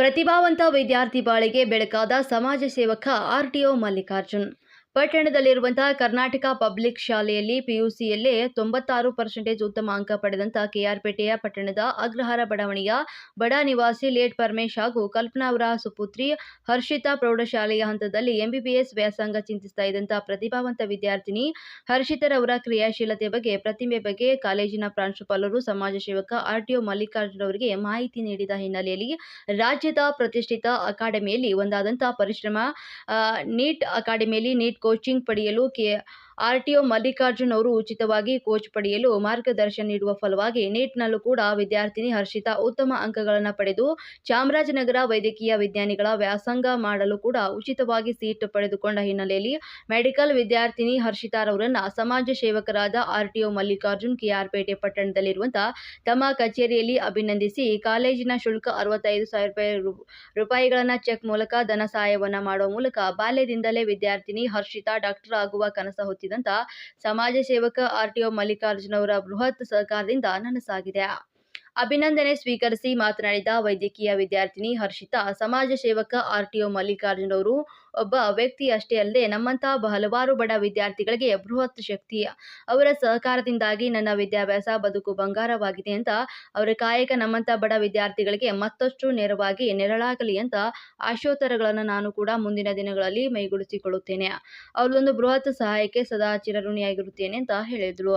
ಪ್ರತಿಭಾವಂತ ವಿದ್ಯಾರ್ಥಿ ಬಾಳಿಗೆ ಬೆಳಕಾದ ಸಮಾಜ ಸೇವಕ ಆರ್ಟಿಒ ಮಲ್ಲಿಕಾರ್ಜುನ್ ಪಟ್ಟಣದಲ್ಲಿರುವಂತಹ ಕರ್ನಾಟಕ ಪಬ್ಲಿಕ್ ಶಾಲೆಯಲ್ಲಿ ಪಿಯುಸಿಯಲ್ಲೇ ತೊಂಬತ್ತಾರು ಪರ್ಸೆಂಟೇಜ್ ಉತ್ತಮ ಅಂಕ ಪಡೆದಂತ ಕೆಆರ್ಪೇಟೆಯ ಪಟ್ಟಣದ ಅಗ್ರಹಾರ ಬಡಾವಣೆಯ ಬಡ ನಿವಾಸಿ ಲೇಟ್ ಪರಮೇಶ್ ಹಾಗೂ ಕಲ್ಪನಾ ಅವರ ಸುಪುತ್ರಿ ಹರ್ಷಿತಾ ಪ್ರೌಢಶಾಲೆಯ ಹಂತದಲ್ಲಿ ಎಂಬಿಬಿಎಸ್ ವ್ಯಾಸಂಗ ಚಿಂತಿಸ್ತಾ ಇದ್ದಂತಹ ಪ್ರತಿಭಾವಂತ ವಿದ್ಯಾರ್ಥಿನಿ ಹರ್ಷಿತರವರ ಕ್ರಿಯಾಶೀಲತೆ ಬಗ್ಗೆ ಪ್ರತಿಮೆ ಬಗ್ಗೆ ಕಾಲೇಜಿನ ಪ್ರಾಂಶುಪಾಲರು, ಸಮಾಜ ಸೇವಕ ಆರ್ಟಿಒ ಮಲ್ಲಿಕಾರ್ಜುನ್ ಅವರಿಗೆ ಮಾಹಿತಿ ನೀಡಿದ ಹಿನ್ನೆಲೆಯಲ್ಲಿ ರಾಜ್ಯದ ಪ್ರತಿಷ್ಠಿತ ಅಕಾಡೆಮಿಯಲ್ಲಿ ಒಂದಾದಂತಹ ಪರಿಶ್ರಮ ನೀಟ್ ಅಕಾಡೆಮಿಯಲ್ಲಿ ನೀಟ್ ಕೋಚಿಂಗ್ ಪಡೆಯಲು ಕೆ ಆರ್ಟಿಒ ಮಲ್ಲಿಕಾರ್ಜುನ್ ಅವರು ಉಚಿತವಾಗಿ ಕೋಚ್ ಪಡೆಯಲು ಮಾರ್ಗದರ್ಶನ ನೀಡುವ ಫಲವಾಗಿ ನೀಟ್ನಲ್ಲೂ ಕೂಡ ವಿದ್ಯಾರ್ಥಿನಿ ಹರ್ಷಿತಾ ಉತ್ತಮ ಅಂಕಗಳನ್ನು ಪಡೆದು ಚಾಮರಾಜನಗರ ವೈದ್ಯಕೀಯ ವಿಜ್ಞಾನಿಗಳ ವ್ಯಾಸಂಗ ಮಾಡಲು ಕೂಡ ಉಚಿತವಾಗಿ ಸೀಟ್ ಪಡೆದುಕೊಂಡ ಹಿನ್ನೆಲೆಯಲ್ಲಿ ಮೆಡಿಕಲ್ ವಿದ್ಯಾರ್ಥಿನಿ ಹರ್ಷಿತಾರವರನ್ನ ಸಮಾಜ ಸೇವಕರಾದ ಆರ್ಟಿಒ ಮಲ್ಲಿಕಾರ್ಜುನ್ ಕೆಆರ್ಪೇಟೆ ಪಟ್ಟಣದಲ್ಲಿರುವಂತಹ ತಮ್ಮ ಕಚೇರಿಯಲ್ಲಿ ಅಭಿನಂದಿಸಿ ಕಾಲೇಜಿನ ಶುಲ್ಕ ಅರವತ್ತೈದು ಸಾವಿರ ರೂಪಾಯಿ ರೂಪಾಯಿಗಳನ್ನ ಚೆಕ್ ಮೂಲಕ ಧನ ಸಹಾಯವನ್ನು ಮಾಡುವ ಮೂಲಕ ಬಾಲ್ಯದಿಂದಲೇ ವಿದ್ಯಾರ್ಥಿನಿ ಹರ್ಷಿತಾ ಡಾಕ್ಟರ್ ಆಗುವ ಕನಸ ಹೊತ್ತಿದಂತ ಸಮಾಜ ಸೇವಕ ಆರ್ಟಿಒ ಮಲ್ಲಿಕಾರ್ಜುನ್ ಅವರ ಬೃಹತ್ ಸಹಕಾರದಿಂದ ನನಸಾಗಿದೆ ಅಭಿನಂದನೆ ಸ್ವೀಕರಿಸಿ ಮಾತನಾಡಿದ ವೈದ್ಯಕೀಯ ವಿದ್ಯಾರ್ಥಿನಿ ಹರ್ಷಿತಾ, ಸಮಾಜ ಸೇವಕ ಆರ್ಟಿಒ ಮಲ್ಲಿಕಾರ್ಜುನ್ ಅವರು ಒಬ್ಬ ವ್ಯಕ್ತಿ ಅಷ್ಟೇ ಅಲ್ಲದೆ ನಮ್ಮಂತಹ ಹಲವಾರು ಬಡ ವಿದ್ಯಾರ್ಥಿಗಳಿಗೆ ಬೃಹತ್ ಶಕ್ತಿ, ಅವರ ಸಹಕಾರದಿಂದಾಗಿ ನನ್ನ ವಿದ್ಯಾಭ್ಯಾಸ ಬದುಕು ಬಂಗಾರವಾಗಿದೆ ಅಂತ ಅವರ ಕಾಯಕ ನಮ್ಮಂಥ ಬಡ ವಿದ್ಯಾರ್ಥಿಗಳಿಗೆ ಮತ್ತಷ್ಟು ನೇರವಾಗಿ ನೆರಳಾಗಲಿ ಅಂತ ಆಶೋತ್ತರಗಳನ್ನು ನಾನು ಕೂಡ ಮುಂದಿನ ದಿನಗಳಲ್ಲಿ ಮೈಗೂಡಿಸಿಕೊಳ್ಳುತ್ತೇನೆ. ಅವರೊಂದು ಬೃಹತ್ ಸಹಾಯಕ್ಕೆ ಸದಾ ಚಿರಋಣಿಯಾಗಿರುತ್ತೇನೆ ಅಂತ ಹೇಳಿದರು.